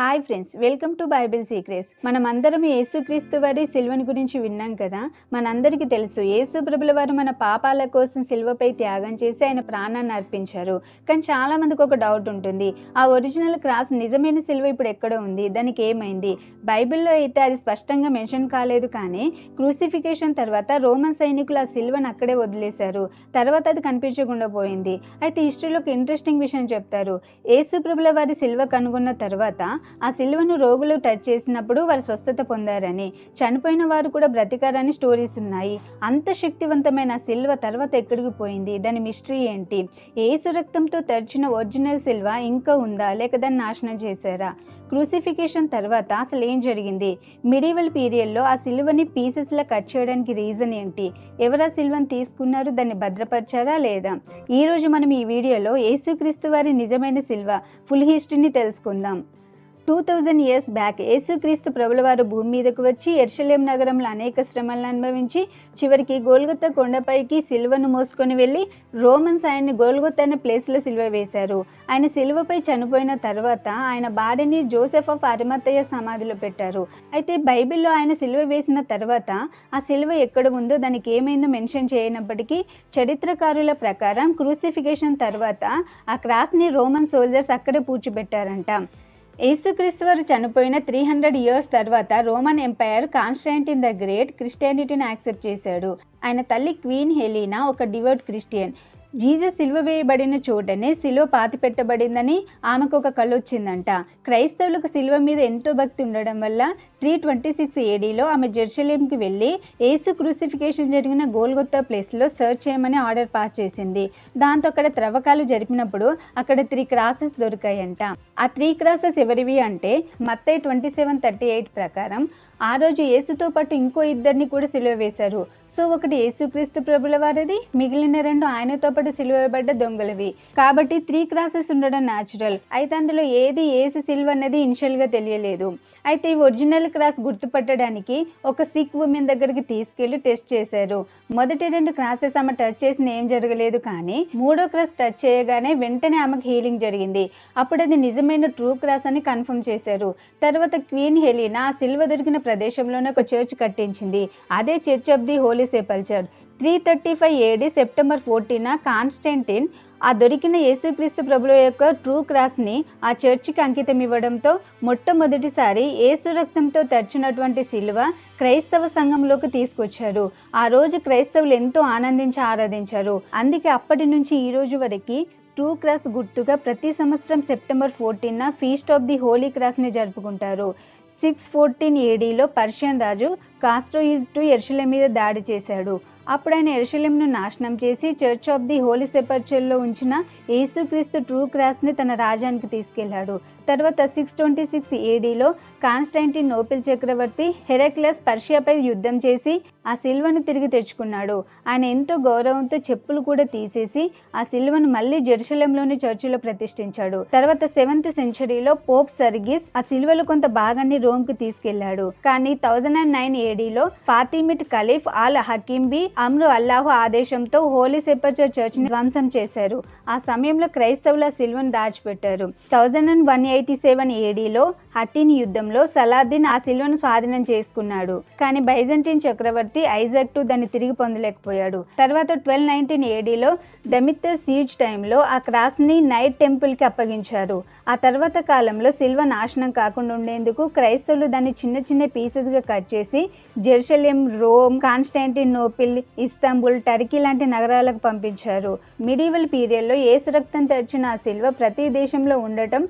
Hi friends welcome to Bible secrets మనమందరం యేసుక్రీస్తు వారి సిల్వని గురించి విన్నాం కదా? మనందరికీ తెలుసు యేసు ప్రభుల వారు మన పాపాల కోసం సిల్వపై త్యాగం చేసి ఆయన ప్రాణాన్ని అర్పించారు. కానీ చాలామందికి ఒక డౌట్ ఉంటుంది. ఆ ఒరిజినల్ క్రాస్ నిజమైన సిల్వ ఇప్పుడు ఎక్కడ ఉంది? దానికి ఏమైంది? బైబిల్లో అయితే అది స్పష్టంగా మెన్షన్ కాలేదు కానీ క్రూసిఫికేషన్ తర్వాత రోమన్ సైనికులు ఆ సిల్వను అక్కడే వదిలేశారు. తర్వాత అది కనిపించకుండా పోయింది. అయితే హిస్టరీలో ఒక ఇంట్రెస్టింగ్ విషయం చెప్తారు. యేసు ప్రభుల వారి సిల్వ కనుగొన్న తర్వాత ఆ సిల్వను రోగులు టచ్ చేసినప్పుడు వారు స్వస్థత పొందారని. చనిపోయిన వారు కూడా బ్రతికారని స్టోరీస్ ఉన్నాయి. అంత శక్తివంతమైన సిల్వ తర్వాత ఎక్కడికి పోయింది? దాని మిస్టరీ ఏంటి? ఏసు రక్తంతో తెరిచిన ఒరిజినల్ సిల్వ ఇంకా ఉందా? లేక దాన్ని నాశనం చేశారా? క్రూసిఫికేషన్ తర్వాత అసలు ఏం జరిగింది? మిడివల్ పీరియడ్లో ఆ సిల్వని పీసెస్లా కట్ చేయడానికి రీజన్ ఏంటి? ఎవరు ఆ సిల్వని తీసుకున్నారు? దాన్ని భద్రపరిచారా లేదా? ఈరోజు మనం ఈ వీడియోలో యేసుక్రీస్తు వారి నిజమైన సిల్వ ఫుల్ హిస్టరీని తెలుసుకుందాం. టూ థౌజండ్ ఇయర్స్ బ్యాక్ యేసుక్రీస్తు ప్రభుల వారు భూమి మీదకు వచ్చి ఎర్షలేం నగరంలో అనేక శ్రమలను అనుభవించి చివరికి గోల్గొత్త కొండపైకి సిల్వను మోసుకొని వెళ్ళి రోమన్స్ ఆయన్ని గోల్గొత్త అనే ప్లేస్లో సిల్వ వేశారు. ఆయన సిల్వపై చనిపోయిన తర్వాత ఆయన బాడీని జోసెఫ్ ఆఫ్ అరిమతయ్య సమాధిలో పెట్టారు. అయితే బైబిల్లో ఆయన సిల్వ వేసిన తర్వాత ఆ సిల్వ ఎక్కడ ఉందో దానికి ఏమైందో మెన్షన్ చేయనప్పటికీ చరిత్రకారుల ప్రకారం క్రూసిఫికేషన్ తర్వాత ఆ క్రాస్ని రోమన్ సోల్జర్స్ అక్కడే పూడ్చిపెట్టారంట. యేసుక్రీస్తు వారు చనిపోయిన త్రీ హండ్రెడ్ ఇయర్స్ తర్వాత Roman empire Constantine the great క్రిస్టియానిటీని accept చేశాడు. ఆయన తల్లి క్వీన్ హెలీనా ఒక డివోట్ క్రిస్టియన్. జీజస్ సిలువ వేయబడిన చోటనే సిలువ పాతి పెట్టబడిందని ఆమెకు ఒక కళ్ళు వచ్చిందంట. క్రైస్తవులకు సిలువ మీద ఎంతో భక్తి ఉండడం వల్ల త్రీ ట్వంటీ సిక్స్ ఏడీలో ఆమె జెరూసలేంకి వెళ్ళి ఏసు క్రూసిఫికేషన్ జరిగిన గోల్గొత్త ప్లేస్లో సర్చ్ చేయమని ఆర్డర్ పాస్ చేసింది. దాంతో అక్కడ త్రవ్వకాలు జరిపినప్పుడు అక్కడ త్రీ క్రాసెస్ దొరికాయంట. ఆ త్రీ క్రాసెస్ ఎవరివి అంటే మత్తై ట్వంటీ సెవెన్ థర్టీ ఎయిట్ ప్రకారం ఆ రోజు యేసుతో పాటు ఇంకో ఇద్దరిని కూడా సిలువ వేశారు. సో ఒకటి యేసుక్రీస్తు ప్రభుల వారిది మిగిలిన రెండు ఆయనతో పాటు సిలువబడ్డ దొంగలవి. కాబట్టి త్రీ క్రాసెస్ ఉండడం న్యాచురల్ అయితే అందులో ఏది ఏసు సిల్వ అనేది ఇనిషియల్గా తెలియలేదు. అయితే ఈ ఒరిజినల్ క్రాస్ గుర్తుపట్టడానికి ఒక సిక్ ఉమెన్ దగ్గరికి తీసుకెళ్ళి టెస్ట్ చేశారు. మొదటి రెండు క్రాసెస్ ఆమె టచ్ చేసిన ఏం జరగలేదు కానీ మూడో క్రాస్ టచ్ చేయగానే వెంటనే ఆమెకు హీలింగ్ జరిగింది. అప్పుడు అది నిజమైన ట్రూ క్రాస్ అని కన్ఫర్మ్ చేశారు. తర్వాత క్వీన్ హెలీనా సిల్వ దొరికిన ప్రదేశంలోనే ఒక చర్చ్ కట్టించింది. అదే church of the holy sepulchre three thirty five AD September fourteen Constantine ఆ దొరికిన యేసుక్రీస్తు ప్రభుల యొక్క ట్రూ క్రాస్ని ఆ చర్చికి అంకితం ఇవ్వడంతో మొట్టమొదటిసారి యేసు రక్తంతో తెరిచినటువంటి సిలువ క్రైస్తవ సంఘంలోకి తీసుకొచ్చారు ఆ రోజు క్రైస్తవులు ఎంతో ఆనందించి ఆరాధించారు. అందుకే అప్పటి నుంచి ఈ రోజు వరకు ట్రూ క్రాస్ గుర్తుగా ప్రతి సంవత్సరం సెప్టెంబర్ ఫోర్టీన్న ఫీస్ట్ ఆఫ్ ది హోలీ క్రాస్ని జరుపుకుంటారు. సిక్స్ ఫోర్టీన్ ఏడీలో పర్షియన్ రాజు కాస్ట్రోయిజ్ టు ఎర్షలే మీద దాడి చేశాడు. అప్పుడు ఆయన ఎరుషలేంను నాశనం చేసి చర్చ్ ఆఫ్ ది హోలీ సెపర్చర్లో ఉంచిన యేసుక్రీస్తు ట్రూ క్రాస్ని తన రాజ్యానికి తీసుకెళ్ళాడు. తర్వాత సిక్స్ ట్వంటీ సిక్స్ ఏడీలో కాన్స్టైంటిన్ నోపిల్ చక్రవర్తి హెరక్లస్ పర్షియాపై యుద్ధం చేసి ఆ సిల్వను తిరిగి తెచ్చుకున్నాడు. ఆయన ఎంతో గౌరవంతో చెప్పులు కూడా తీసేసి ఆ సిల్వను మళ్ళీ జెరూసలంలోని చర్చిలో ప్రతిష్ఠించాడు. తర్వాత సెవెంత్ సెంచరీలో పోప్ సర్గిస్ ఆ సిల్వలో కొంత భాగాన్ని రోమ్కి తీసుకెళ్ళాడు. కానీ థౌజండ్ అండ్ నైన్ ఏడీలో ఫాతిమిట్ ఖలీఫ్ అల్ హకీంబి అమ్రు అల్లాహు ఆదేశంతో హోలీ సెపర్చర్ చర్చ్ని ధ్వంసం చేశారు. ఆ సమయంలో క్రైస్తవుల సిల్వను దాచిపెట్టారు. Thousand and one eight seven ఏడీలో Hattin యుద్ధంలో సలాద్దీన్ ఆ సిల్వను స్వాధీనం చేసుకున్నాడు. కానీ బైజంటిన్ చక్రవర్తి ఐజాక్ టు దాన్ని తిరిగి పొందలేకపోయాడు. తర్వాత ట్వెల్వ్ నైన్టీన్ ఏడీలో దమిత్త సీజ్ టైంలో ఆ క్రాస్ని నైట్ టెంపుల్కి అప్పగించారు. ఆ తర్వాత కాలంలో సిల్వ నాశనం కాకుండా ఉండేందుకు క్రైస్తవులు దాన్ని చిన్న చిన్న పీసెస్గా కట్ చేసి Jerusalem Rome Constantinople Istanbul Turkey లాంటి నగరాలకు పంపించారు. మిడివల్ పీరియడ్లో ఏసు రక్తం తెరిచిన ఆ సిల్వ ప్రతి దేశంలో ఉండటం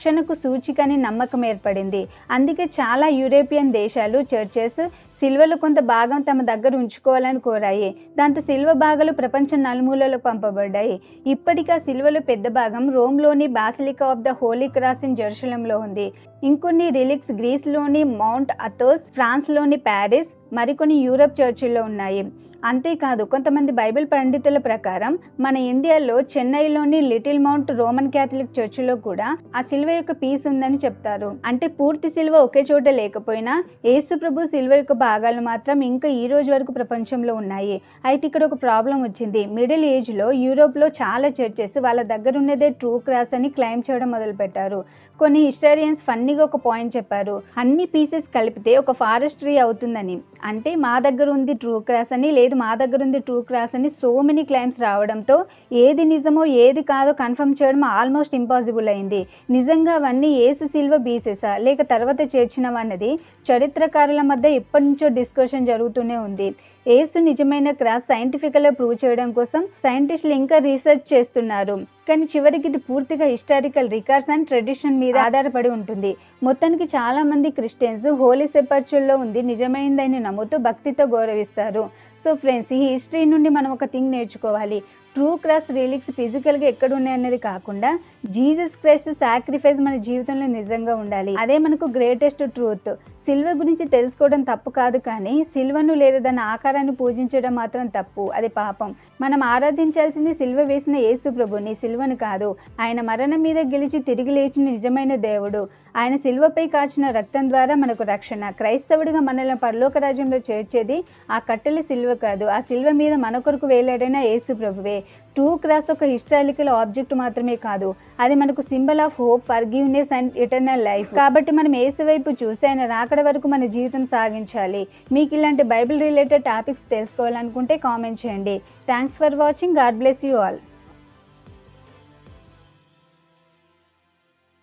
రక్షణకు సూచికని నమ్మకం ఏర్పడింది. అందుకే చాలా యూరోపియన్ దేశాలు చర్చెస్ సిల్వలు కొంత భాగం తమ దగ్గర ఉంచుకోవాలని కోరాయి. దాంతో సిల్వ భాగాలు ప్రపంచ నలుమూలలో పంపబడ్డాయి. ఇప్పటికీ ఆ సిల్వలో పెద్ద భాగం రోమ్లోని basilica of the holy cross in జెరూసలంలో ఉంది. ఇంకొన్ని రిలిక్స్ గ్రీస్లోని మౌంట్ అథోస్ ఫ్రాన్స్లోని ప్యారిస్ మరికొన్ని యూరప్ చర్చిల్లో ఉన్నాయి. అంతేకాదు కొంతమంది బైబిల్ పండితుల ప్రకారం మన ఇండియాలో చెన్నైలోని లిటిల్ మౌంట్ రోమన్ క్యాథలిక్ చర్చిలో కూడా ఆ సిల్వ యొక్క పీస్ ఉందని చెప్తారు. అంటే పూర్తి సిల్వ ఒకే చోట లేకపోయినా యేసుప్రభు సిల్వ యొక్క భాగాలు మాత్రం ఇంకా ఈ రోజు వరకు ప్రపంచంలో ఉన్నాయి. అయితే ఇక్కడ ఒక ప్రాబ్లం వచ్చింది. మిడిల్ ఏజ్లో యూరోప్లో చాలా చర్చెస్ వాళ్ళ దగ్గర ఉన్నదే ట్రూ క్రాస్ అని క్లెయిమ్ చేయడం మొదలుపెట్టారు. కొన్ని హిస్టారియన్స్ ఫన్నీగా ఒక పాయింట్ చెప్పారు. అన్ని పీసెస్ కలిపితే ఒక ఫారెస్ట్ అవుతుందని. అంటే మా దగ్గర ఉంది ట్రూ క్రాస్ అని లేదు మా దగ్గర ఉంది ట్రూ క్రాస్ అని సో మెనీ క్లైమ్స్ రావడంతో ఏది నిజమో ఏది కాదో కన్ఫర్మ్ చేయడం ఆల్మోస్ట్ ఇంపాసిబుల్ అయింది. నిజంగా అవన్నీ ఏసు సిల్వ బీసెసా? లేక తర్వాత చేర్చినవన్నది చరిత్రకారుల మధ్య ఎప్పటి నుంచో డిస్కషన్ జరుగుతూనే ఉంది. ఏసు నిజమైన క్రాస్ సైంటిఫికల్గా ప్రూవ్ చేయడం కోసం సైంటిస్టులు ఇంకా రీసెర్చ్ చేస్తున్నారు. కానీ చివరికి ఇది పూర్తిగా హిస్టారికల్ రికార్డ్స్ అండ్ ట్రెడిషన్ మీద ఆధారపడి ఉంటుంది. మొత్తానికి చాలా మంది క్రిస్టియన్స్ హోలీ సెపర్చుల్లో ఉంది. నిజమైందని నమ్ముతూ భక్తితో గౌరవిస్తారు. సో ఫ్రెండ్స్ ఈ హిస్టరీ నుండి మనం ఒక థింగ్ నేర్చుకోవాలి. ట్రూ క్రాస్ రిలీక్స్ ఫిజికల్గా ఎక్కడ ఉన్నాయన్నది కాకుండా జీసస్ క్రైస్ట్ సాక్రిఫైస్ మన జీవితంలో నిజంగా ఉండాలి. అదే మనకు గ్రేటెస్ట్ ట్రూత్ సిల్వ గురించి తెలుసుకోవడం తప్పు కాదు కానీ సిల్వను లేదా దాని ఆకారాన్ని పూజించడం మాత్రం తప్పు. అది పాపం. మనం ఆరాధించాల్సింది సిల్వ వేసిన యేసు ప్రభుని సిల్వను కాదు. ఆయన మరణం మీద గెలిచి తిరిగి లేచిన నిజమైన దేవుడు. ఆయన సిల్వపై కాచిన రక్తం ద్వారా మనకు రక్షణ. క్రైస్తవుడిగా మనల్ని పరలోక రాజ్యంలో చేర్చేది ఆ కట్టెల సిల్వ కాదు. ఆ సిల్వ మీద మన కొరకు వేలాడైన యేసు ప్రభువే. టూ క్రాస్ ఒక హిస్టారికల్ ఆబ్జెక్ట్ మాత్రమే కాదు. అది మనకు symbol of hope forgiveness and eternal life. కాబట్టి మనం ఏసు వైపు చూసి ఆయన రాకడ వరకు మన జీవితం సాగించాలి. మీకు ఇలాంటి బైబిల్ రిలేటెడ్ టాపిక్స్ తెలుసుకోవాలనుకుంటే కామెంట్ చేయండి. Thanks for watching. God bless you all.